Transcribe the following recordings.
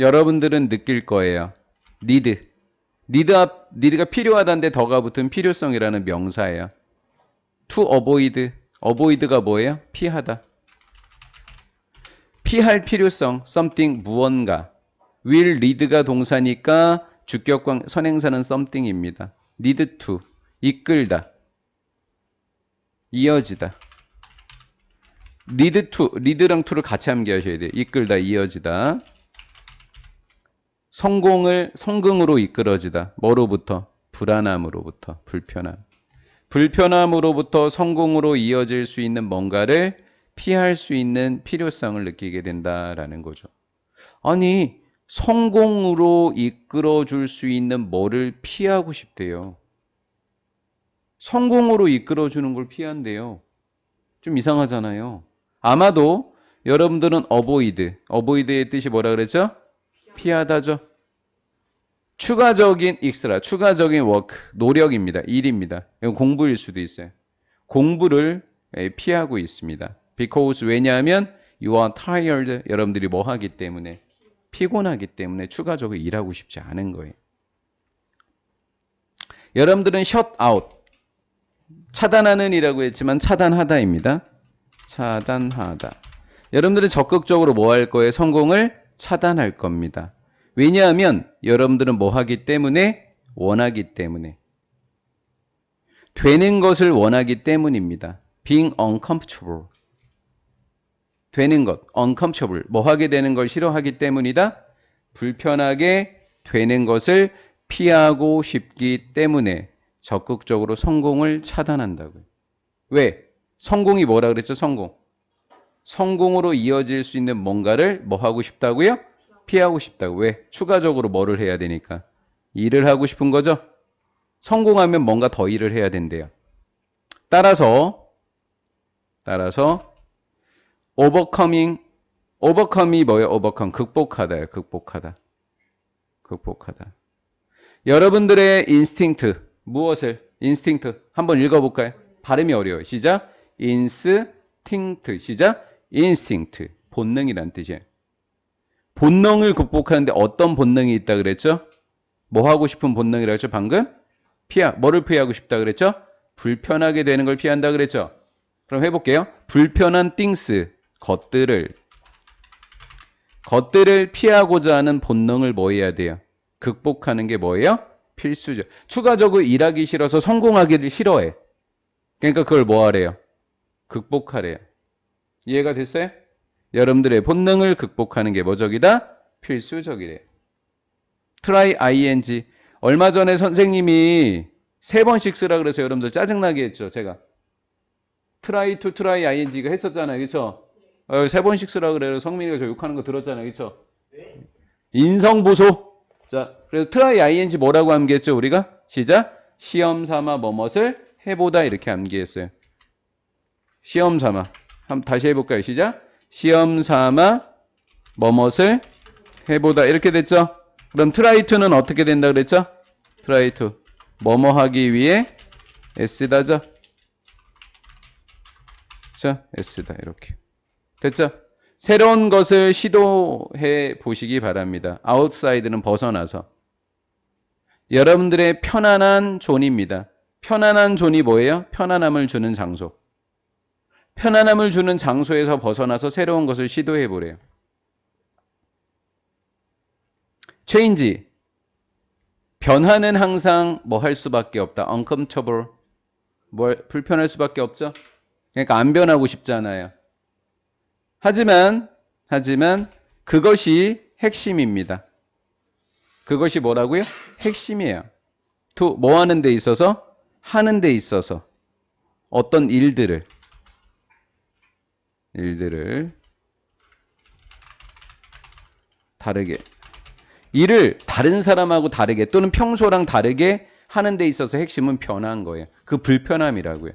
여러분들은 느낄 거예요. need. need 앞, need가 필요하다는데 더가 붙은 필요성이라는 명사예요. to avoid. avoid가 뭐예요? 피하다. 피할 필요성, something 무언가. will lead가 동사니까 주격관 선행사는 something입니다. need to 이끌다. 이어지다. need to, lead랑 to를 같이 암기하셔야 돼요. 이끌다, 이어지다. 성공을 성공으로 이끌어지다. 뭐로부터? 불안함으로부터, 불편함. 불편함으로부터 성공으로 이어질 수 있는 뭔가를 피할 수 있는 필요성을 느끼게 된다라는 거죠. 아니, 성공으로 이끌어 줄 수 있는 뭐를 피하고 싶대요. 성공으로 이끌어 주는 걸 피한대요. 좀 이상하잖아요. 아마도 여러분들은 avoid, avoid의 뜻이 뭐라 그랬죠? 피하다죠. 추가적인 extra, 추가적인 work, 노력입니다. 일입니다. 이건 공부일 수도 있어요. 공부를 예, 피하고 있습니다. because 왜냐하면 you are tired. 여러분들이 뭐 하기 때문에 피곤하기 때문에 추가적으로 일하고 싶지 않은 거예요. 여러분들은 shut out 차단하는 이라고 했지만 차단하다입니다. 차단하다. 여러분들은 적극적으로 뭐 할 거예요? 성공을 차단할 겁니다. 왜냐하면 여러분들은 뭐 하기 때문에 원하기 때문에 되는 것을 원하기 때문입니다. being uncomfortable. 되는 것, uncomfortable. 뭐 하게 되는 걸 싫어하기 때문이다. 불편하게 되는 것을 피하고 싶기 때문에 적극적으로 성공을 차단한다고요. 왜? 성공이 뭐라 그랬죠? 성공. 성공으로 이어질 수 있는 뭔가를 뭐 하고 싶다고요? 피하고 싶다고. 왜? 추가적으로 뭐를 해야 되니까. 일을 하고 싶은 거죠? 성공하면 뭔가 더 일을 해야 된대요. 따라서 따라서 overcoming overcome이 뭐예요? overcome 극복하다예요. 극복하다. 극복하다. 여러분들의 인스팅트 무엇을 인스팅트 한번 읽어볼까요? 발음이 어려워요. 시작. 인스팅트 시작. 인스팅트 본능이란 뜻이에요. 본능을 극복하는데 어떤 본능이 있다 그랬죠? 뭐 하고 싶은 본능이라고 했죠? 방금 피하 뭐를 피하고 싶다 그랬죠? 불편하게 되는 걸 피한다 그랬죠? 그럼 해볼게요. 불편한 things 것들을 것들을 피하고자 하는 본능을 뭐 해야 돼요? 극복하는 게 뭐예요? 필수죠. 추가적으로 일하기 싫어서 성공하기를 싫어해. 그러니까 그걸 뭐 하래요? 극복하래요. 이해가 됐어요? 여러분들의 본능을 극복하는 게 뭐적이다? 필수적이래요. try ing. 얼마 전에 선생님이 세 번씩 쓰라 그래서 여러분들 짜증나게 했죠. 제가. try to try ing가 했었잖아요. 그렇죠? 어, 세 번씩 쓰라 그래요. 성민이가 저 욕하는 거 들었잖아요. 그렇죠? 인성 보소. 자, 그래서 try ing 뭐라고 암기했죠? 우리가 시작. 시험 삼아 뭐뭇을 해보다 이렇게 암기했어요. 시험 삼아. 한번 다시 해볼까요? 시작. 시험 삼아 뭐뭇을 해보다 이렇게 됐죠? 그럼 try to는 어떻게 된다 그랬죠? try to 뭐뭐 하기 위해 애쓰다죠? 자, 애쓰다 이렇게 됐죠? 새로운 것을 시도해 보시기 바랍니다. 아웃사이드는 벗어나서 여러분들의 편안한 존입니다. 편안한 존이 뭐예요? 편안함을 주는 장소. 편안함을 주는 장소에서 벗어나서 새로운 것을 시도해 보래요. 체인지. 변화는 항상 뭐 할 수밖에 없다. uncomfortable. 뭘 불편할 수밖에 없죠. 그러니까 안 변하고 싶잖아요. 하지만 하지만 그것이 핵심입니다. 그것이 뭐라고요? 핵심이에요. to 뭐 하는 데 있어서 하는 데 있어서 어떤 일들을 일들을 다르게 일을 다른 사람하고 다르게 또는 평소랑 다르게 하는 데 있어서 핵심은 변한 거예요. 그 불편함이라고요.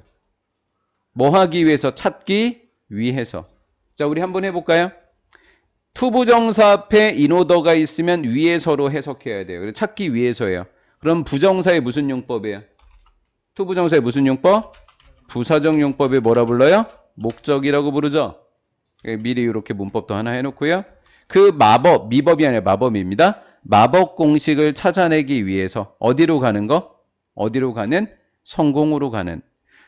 뭐 하기 위해서 찾기 위해서. 자, 우리 한번 해 볼까요? 투부정사 앞에 인오더가 있으면 위에서로 해석해야 돼요. 찾기 위해서예요. 그럼 부정사의 무슨 용법이에요? 투부정사의 무슨 용법? 부사적 용법이 뭐라 불러요? 목적이라고 부르죠. 예, 미리 이렇게 문법도 하나 해놓고요. 그 마법, 미법이 아니라 마법입니다. 마법 공식을 찾아내기 위해서 어디로 가는 거? 어디로 가는? 성공으로 가는.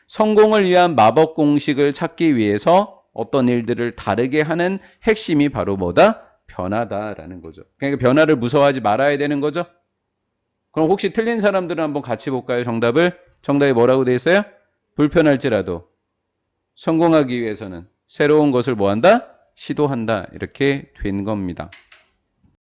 성공을 위한 마법 공식을 찾기 위해서 어떤 일들을 다르게 하는 핵심이 바로 뭐다? 변화다라는 거죠. 그러니까 변화를 무서워하지 말아야 되는 거죠. 그럼 혹시 틀린 사람들은 한번 같이 볼까요? 정답을? 정답이 뭐라고 돼 있어요? 불편할지라도 성공하기 위해서는 새로운 것을 뭐 한다? 시도한다. 이렇게 된 겁니다.